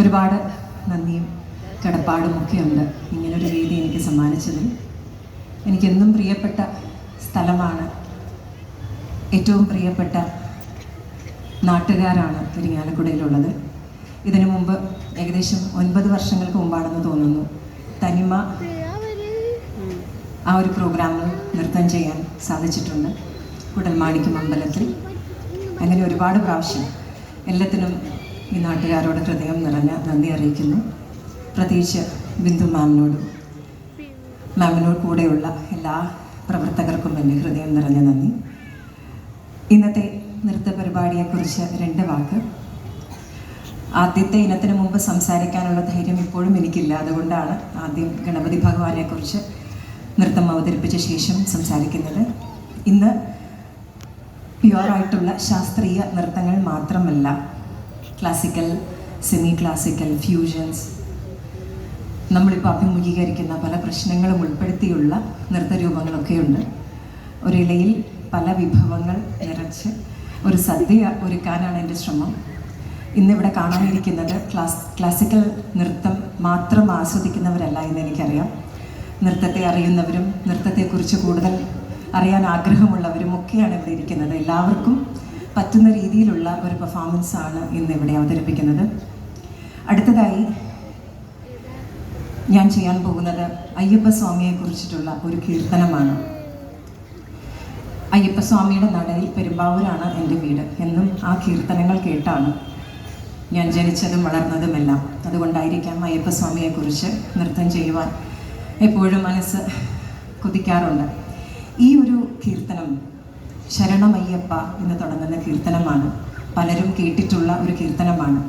ഒരുപാട് നന്ദിയും കടപ്പാടും ഒക്കെയുണ്ട് ഇങ്ങനൊരു വേദി എനിക്ക് സമ്മാനിച്ചതിൽ. എനിക്കെന്നും പ്രിയപ്പെട്ട സ്ഥലമാണ് ഏറ്റവും പ്രിയപ്പെട്ട നാട്ടുകാരാണ് തിരിങ്ങാലക്കുടയിലുള്ളത്. ഇതിനു മുമ്പ് ഏകദേശം ഒൻപത് വർഷങ്ങൾക്ക് മുമ്പാണെന്ന് തോന്നുന്നു. തനിമ ആ ഒരു പ്രോഗ്രാമിൽ നൃത്തം ചെയ്യാൻ സാധിച്ചിട്ടുണ്ട്. കുടൽമാണിക്യം അമ്പലത്തിൽ. അങ്ങനെ ഒരുപാട് പ്രാവശ്യം എല്ലാത്തിനും ഈ നാട്ടുകാരോട് ഹൃദയം നിറഞ്ഞ നന്ദി അറിയിക്കുന്നു. പ്രത്യേകിച്ച് ബിന്ദു മാമിനോടും. മാമിനോട് കൂടെയുള്ള എല്ലാ പ്രവർത്തകർക്കും എന്റെ ഹൃദയം നിറഞ്ഞ നന്ദി. ഇന്നത്തെ നൃത്ത പരിപാടിയെക്കുറിച്ച് രണ്ട് വാക്ക്. ആദ്യത്തെ ഇനത്തിന് മുമ്പ് സംസാരിക്കാനുള്ള ധൈര്യം ഇപ്പോഴും എനിക്കില്ല. അതുകൊണ്ടാണ് ആദ്യം ഗണപതി ഭഗവാനെക്കുറിച്ച് നൃത്തം അവതരിപ്പിച്ച ശേഷം സംസാരിക്കുന്നത്. ഇന്ന് പ്യുവറായിട്ടുള്ള ശാസ്ത്രീയ നൃത്തങ്ങൾ മാത്രമല്ല ക്ലാസിക്കൽ സെമി ക്ലാസിക്കൽ ഫ്യൂഷൻസ് നമ്മളിപ്പോൾ അഭിമുഖീകരിക്കുന്ന പല പ്രശ്നങ്ങളും ഉൾപ്പെടുത്തിയുള്ള നൃത്തരൂപങ്ങളൊക്കെയുണ്ട്. ഒരിലയിൽ പല വിഭവങ്ങൾ നിറച്ച് ഒരു സദ്യ ഒരുക്കാനാണ് എന്റെ ശ്രമം. ഇന്നിവിടെ കാണാനിരിക്കുന്നത് ക്ലാസ് ക്ലാസിക്കൽ നൃത്തം മാത്രം ആസ്വദിക്കുന്നവരല്ല എന്ന് എനിക്കറിയാം. നൃത്തത്തെ അറിയുന്നവരും നൃത്തത്തെക്കുറിച്ച് കൂടുതൽ അറിയാൻ ആഗ്രഹമുള്ളവരും ഒക്കെയാണ് ഇവിടെ ഇരിക്കുന്നത്. എല്ലാവർക്കും പറ്റുന്ന രീതിയിലുള്ള ഒരു പെർഫോമൻസ് ആണ് ഇന്ന് ഇവിടെ അവതരിപ്പിക്കുന്നത്. അടുത്തതായി ഞാൻ ചെയ്യാൻ പോകുന്നത് അയ്യപ്പസ്വാമിയെ കുറിച്ചിട്ടുള്ള ഒരു കീർത്തനമാണ്. അയ്യപ്പ സ്വാമിയുടെ നടയിൽ പെരുമ്പാവൂരാണ് എന്റെ വീട് എന്നും ആ കീർത്തനങ്ങൾ കേട്ടാണ് ഞാൻ ജനിച്ചതും വളർന്നതുമെല്ലാം. അതുകൊണ്ടായിരിക്കാം അയ്യപ്പസ്വാമിയെക്കുറിച്ച് നൃത്തം ചെയ്യുവാൻ എപ്പോഴും മനസ്സ് കൊതിക്കാറുണ്ട്. ശരണമയ്യപ്പ എന്ന് തുടങ്ങുന്ന കീർത്തനമാണ്. പലരും കേട്ടിട്ടുള്ള ഒരു കീർത്തനമാണ്.